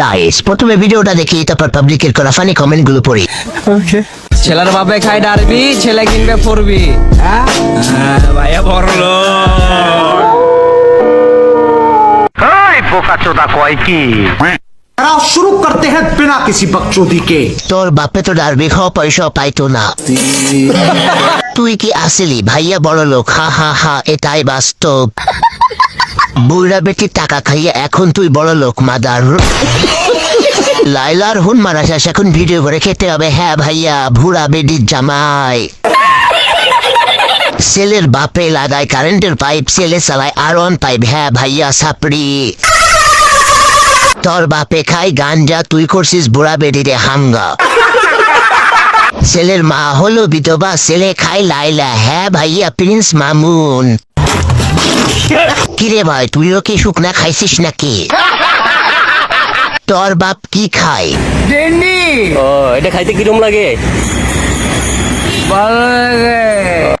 Guys প্রথমে ভিডিওটা দেখি তারপর পাবলিকের করা ফানি কমেন্টগুলো পড়ি। ওকে ছেলের বাপে খাই ডারবি ছেলে কিনবে পড়বি হ্যাঁ? হ্যাঁ? ভাইয়া বড়লো বোকাচোদা কয় কি? শুরু করতে হ্যাঁ বিনা কিছু বকচোদি কে তোর বাপে তো ডারবি খাওয়া পয়সা পাইতো না। তুই কি আসিলি ভাইয়া বড় লোক হা হা হা এটাই বাস্তব। বুড়া বেটির টাকা খাইয়ে এখন তুই বড় লোক, মাদার। লাইলার হুন মারা শেষ, এখন ভিডিও করে খেতে হবে। হ্যাঁ ভাইয়া ভুড়া বেডির জামাই। ছেলের বাপে লাগায় কারেন্টের পাইপ, ছেলে চালায় আরন পাইপ। হ্যাঁ ভাইয়া, সাপড়ি। তোর বাপে খাই গাঞ্জা, তুই করছিস বুড়া বেডিরে হাঙ্গা। ছেলের মা হলো বিধবা, ছেলে খাই লাইলা। হ্যাঁ ভাইয়া, প্রিন্স মামুন। কিরে ভাই তুইও কি শুকনা খাইছিস নাকি? তোর বাপ কি খায়? ও এটা খাইতে কিরম লাগে? ভালো লাগে।